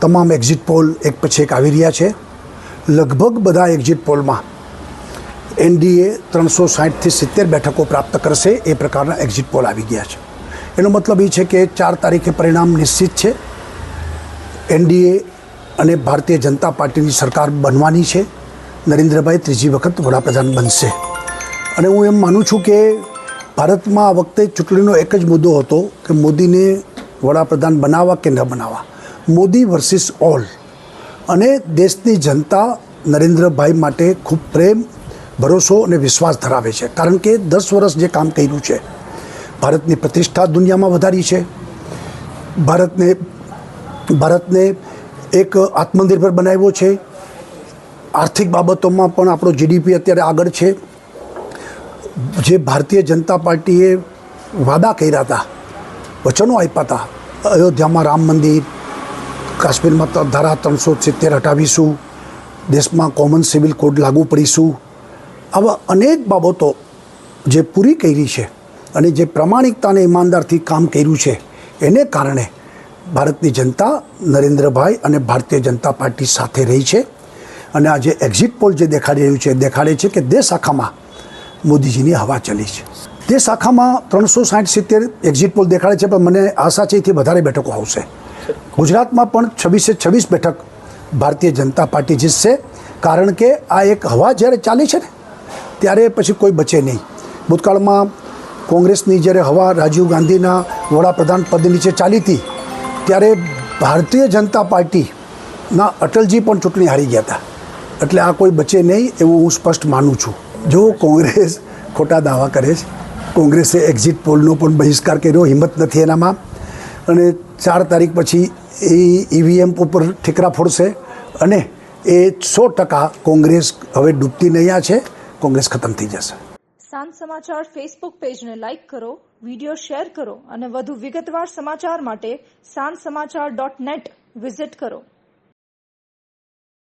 તમામ exit poll એક પછી એક આવી રહ્યા છે. લગભગ બધા એક્ઝિટ પોલમાં એનડીએ ત્રણસો સાહીઠથી સિત્તેર બેઠકો પ્રાપ્ત કરશે, એ પ્રકારના એક્ઝિટ પોલ આવી ગયા છે. એનો મતલબ એ છે કે ચાર તારીખે પરિણામ નિશ્ચિત છે. એનડીએ અને ભારતીય જનતા પાર્ટીની સરકાર બનવાની છે. નરેન્દ્રભાઈ ત્રીજી વખત વડાપ્રધાન બનશે. અને હું એમ માનું છું કે ભારતમાં આ વખતે ચૂંટણીનો એક જ મુદ્દો હતો કે મોદીને વડાપ્રધાન બનાવવા કે ન બનાવવા. મોદી વર્સિસ ઓલ અને દેશની જનતા નરેન્દ્રભાઈ માટે ખૂબ પ્રેમ, ભરોસો અને વિશ્વાસ ધરાવે છે. કારણ કે દસ વર્ષ જે કામ કર્યું છે, ભારતની પ્રતિષ્ઠા દુનિયામાં વધારી છે. ભારતને ભારતને એક આત્મનિર્ભર બનાવ્યો છે. આર્થિક બાબતોમાં પણ આપણો જીડીપી અત્યારે આગળ છે. જે ભારતીય જનતા પાર્ટીએ વાદા કર્યા હતા, વચનો આપ્યા હતા. અયોધ્યામાં રામ મંદિર કાશ્મીરમાં ત- ધારા ત્રણસો સિત્તેર હટાવીશું. દેશમાં કોમન સિવિલ કોડ લાગુ પડીશું. આવા અનેક બાબતો જે પૂરી કરી છે અને જે પ્રામાણિકતાને ઈમાનદારથી કામ કર્યું છે, એને કારણે ભારતની જનતા નરેન્દ્રભાઈ અને ભારતીય જનતા પાર્ટી સાથે રહી છે. અને આજે એક્ઝિટ પોલ જે દેખાડી રહ્યું છે દેખાડે છે કે દેશ આખામાં મોદીજીની હવા ચલી છે. દેશ આખામાં ત્રણસો સાઠ સિત્તેર એક્ઝિટ પોલ દેખાડે છે, પણ મને આશા છે એથી વધારે બેઠકો આવશે. ગુજરાતમાં પણ છવ્વીસે છવ્વીસ બેઠક ભારતીય જનતા પાર્ટી જીતશે. કારણ કે આ એક હવા જ્યારે ચાલી છે ને, ત્યારે પછી કોઈ બચે નહીં. ભૂતકાળમાં કોંગ્રેસની જ્યારે હવા રાજીવ ગાંધીના વડાપ્રધાન પદ નીચે ચાલી હતી, ત્યારે ભારતીય જનતા પાર્ટીના અટલજી પણ ચૂંટણી હારી ગયા હતા. એટલે આ કોઈ બચે નહીં એવું હું સ્પષ્ટ માનું છું. જો કોંગ્રેસ ખોટા દાવા કરે છે, કોંગ્રેસે એક્ઝિટ પોલનો પણ બહિષ્કાર કર્યો, હિંમત નથી એનામાં. અને ચાર તારીખ પછી એ ઈવીએમ ઉપર ઠીકરા ફોડશે અને એ સો ટકા કોંગ્રેસ હવે ડૂબતી નહીં છે. કોંગ્રેસ ખતમ થઈ જશે. સાંજ સમાચાર ફેસબુક પેજને લાઇક કરો વીડિયો શેર કરો અને વધુ વિગતવાર સમાચાર માટે સાંજ સમાચાર ડોટ નેટ વિઝિટ કરો.